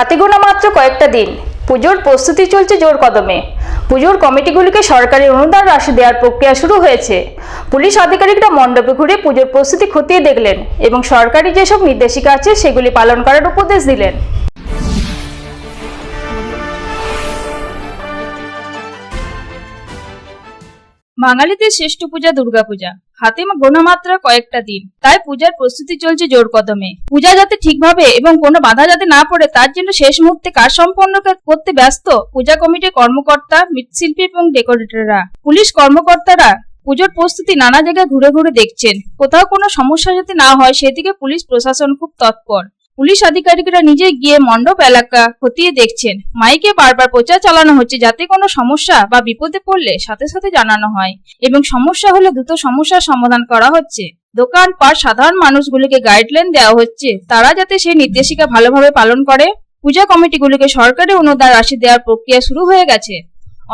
হাতে গোনা মাত্র কয়েকটা দিন। পুজোর প্রস্তুতি চলছে জোর কদমে। পুজোর কমিটিগুলিকে সরকারি অনুদান রাশি দেওয়ার প্রক্রিয়া শুরু হয়েছে। পুলিশ আধিকারিকরা মণ্ডপে ঘুরে পুজোর প্রস্তুতি খতিয়ে দেখলেন এবং সরকারি যেসব নির্দেশিকা আছে সেগুলি পালন করার উপদেশ দিলেন। বাঙালিদের শ্রেষ্ঠ পূজা দুর্গাপূজা হাতে গোনা কয়েকটা দিন। তাই পূজার প্রস্তুতি চলছে জোর কদমে। পূজা যাতে ঠিকভাবে এবং কোনো বাধা যাতে না পড়ে, তার জন্য শেষ মুহূর্তে কাজ সম্পন্ন করতে ব্যস্ত পূজা কমিটির কর্মকর্তা, মৃৎশিল্পী এবং ডেকোরেটররা। পুলিশ কর্মকর্তারা পুজোর প্রস্তুতি নানা জায়গায় ঘুরে ঘুরে দেখছেন। কোথাও কোনো সমস্যা যাতে না হয়, সেদিকে পুলিশ প্রশাসন খুব তৎপর। পুলিশ আধিকারিকরা নিজে গিয়ে মণ্ডপ এলাকা খতিয়ে দেখছেন। মাইকে বারবার প্রচার চালানো হচ্ছে যাতে কোনো সমস্যা বা বিপদে পড়লে সাথে সাথে জানানো হয় এবং সমস্যা হলে দ্রুত সমস্যার সমাধান করা হচ্ছে। দোকান পাট সাধারণ মানুষগুলিকে গাইডলাইন দেওয়া হচ্ছে। তারা যাতে সেই নির্দেশিকা ভালোভাবে পালন করে। পূজা কমিটিগুলিকে সরকারি অনুদান রাশি দেওয়ার প্রক্রিয়া শুরু হয়ে গেছে।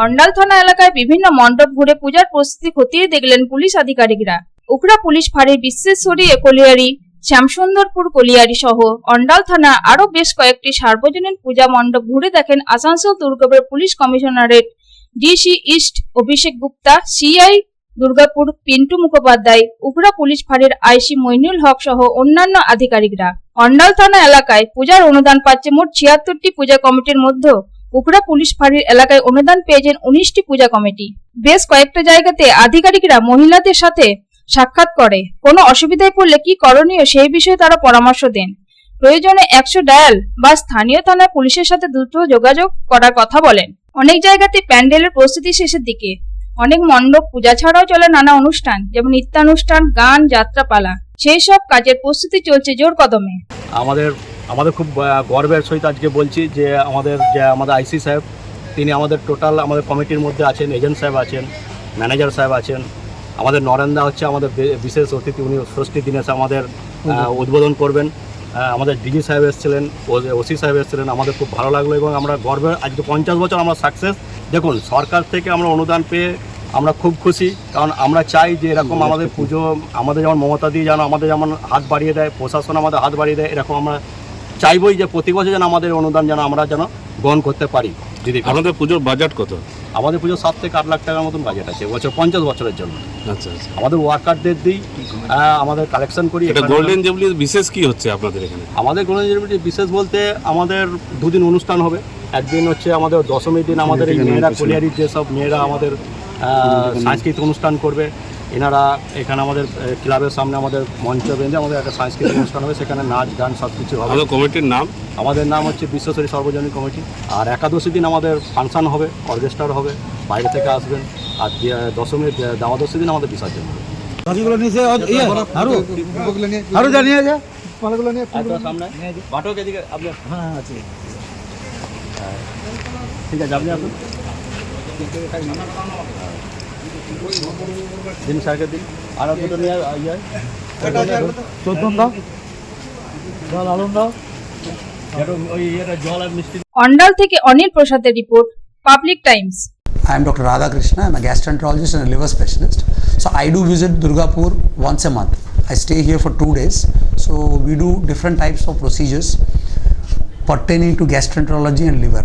অন্ডাল থানা এলাকায় বিভিন্ন মণ্ডপ ঘুরে পূজার প্রস্তুতি খতিয়ে দেখলেন পুলিশ আধিকারিকরা। উকড়া পুলিশ ফাঁড়ির বিশ্বেশ্বরী কলিয়ারি শ্যামসুন্দরপুর কলিয়ারি সহ অন্ডাল থানা আরও বেশ কয়েকটি সার্বজনীন পূজা মণ্ডপ ঘুরে দেখেন Asansol Durgapur police commissionerate DC east Abhishek Gupta, CI Durgapur Pintu Mukhopadhyay Ukhra police ফাঁড়ির আইসি মইনুল হক সহ অন্যান্য আধিকারিকরা। অন্ডাল থানা এলাকায় পূজার অনুদান পাচ্ছে মোট ছিয়াত্তরটি পূজা কমিটির মধ্যে উকড়া পুলিশ ফাঁড়ির এলাকায় অনুদান পেয়েছেন উনিশটি পূজা কমিটি। বেশ কয়েকটা জায়গাতে আধিকারিকরা মহিলাদের সাথে সাক্ষাৎ করে। কোনো অসুবিধায় পড়লে কি করণীয় সেই বিষয়ে তারা পরামর্শ দেন। প্রয়োজনে একশো ডায়াল বা স্থানীয় থানার পুলিশের সাথে দ্রুত যোগাযোগ করার কথা বলেন। অনেক জায়গাতে প্যান্ডেলের প্রস্তুতি শেষের দিকে। অনেক মণ্ডপ, পূজা ছাড়াও চলে নানা অনুষ্ঠান, যেমন নৃত্যানুষ্ঠান, গান, যাত্রাপালা। সেই সব কাজের প্রস্তুতি চলছে জোর কদমে। আমাদের আমাদের খুব গর্বের সহিত আজকে বলছি যে আমাদের যে আমাদের আইসি সাহেব, তিনি আমাদের টোটাল আমাদের কমিটির মধ্যে আছেন এজেন্ট সাহেব আছেন ম্যানেজার সাহেব আছেন আমাদের নরেন্দা হচ্ছে আমাদের বিশেষ অতিথি উনি ষষ্ঠী দিনে এসে আমাদের উদ্বোধন করবেন। আমাদের ডিজি সাহেব এসেছিলেন ওসি সাহেব এসেছিলেন আমাদের খুব ভালো লাগল এবং আমরা গর্বের আজকে পঞ্চাশ বছর আমরা সাকসেস। দেখুন সরকার থেকে আমরা অনুদান পেয়ে আমরা খুব খুশি কারণ আমরা চাই যে এরকম আমাদের পুজো আমাদের যেমন মমতা দিয়ে যেন আমাদের যেমন হাত বাড়িয়ে দেয় প্রশাসন আমাদের হাত বাড়িয়ে দেয় এরকম আমরা চাইবই যে প্রতি বছর যেন আমাদের অনুদান যেন আমরা যেন গ্রহণ করতে পারি। দিদি আপনাদের পুজোর বাজেট কত? আমাদের পুজো সাত থেকে আট লাখ টাকার মতন বাজেট আছে। বছর পঞ্চাশ বছরের জন্য। আচ্ছা আচ্ছা। আমাদের ওয়ার্কারদের দিই আমাদের কালেকশন করি এটা গোল্ডেন জুবলি বিশেষ কি হচ্ছে আপনাদের এখানে? আমাদের গোল্ডেন জুবিলি বিশেষ বলতে আমাদের দুদিন অনুষ্ঠান হবে। একদিন হচ্ছে আমাদের দশমীর দিন আমাদের এই মেয়েরা কলিয়ারির যেসব মেয়েরা আমাদের সাংস্কৃতিক অনুষ্ঠান করবে এনারা এখানে আমাদের ক্লাবের সামনে আমাদের মঞ্চ বেঁধে আমাদের একটা সাংস্কৃতিক অনুষ্ঠান হবে সেখানে নাচ গান সব কিছু হবে। কমিটির নাম? আমাদের নাম হচ্ছে বিশ্বসরী সর্বজনীন কমিটি। আর একাদশী দিন আমাদের ফাংশন হবে অর্কেস্ট্রার হবে বাইরে থেকে আসবেন। আর দশমীর দ্বাদশী দিন আমাদের বিসর্জন হবে। বাকিগুলো নিচে অ- আরও আরও জানিয়ে যা মালাগুলো নিয়ে সামনে। বাটক এদিকে আপনি হ্যাঁ আছে। ঠিক আছে আপনি আসুন। দিন স্যারকে দিন আর দুটো নিয়ে ইয়ে চোদ্দন দাও জল আলম দাও একটু ওই ইয়েটা জল আর মিষ্টি অন্ডাল থেকে অনিল প্রসাদের report public times I am Dr. Radhakrishna. I'm a gastroenterologist and a liver specialist. So I do visit Durgapur once a month. I stay here for two days. So we do different types of procedures pertaining to gastroenterology and liver.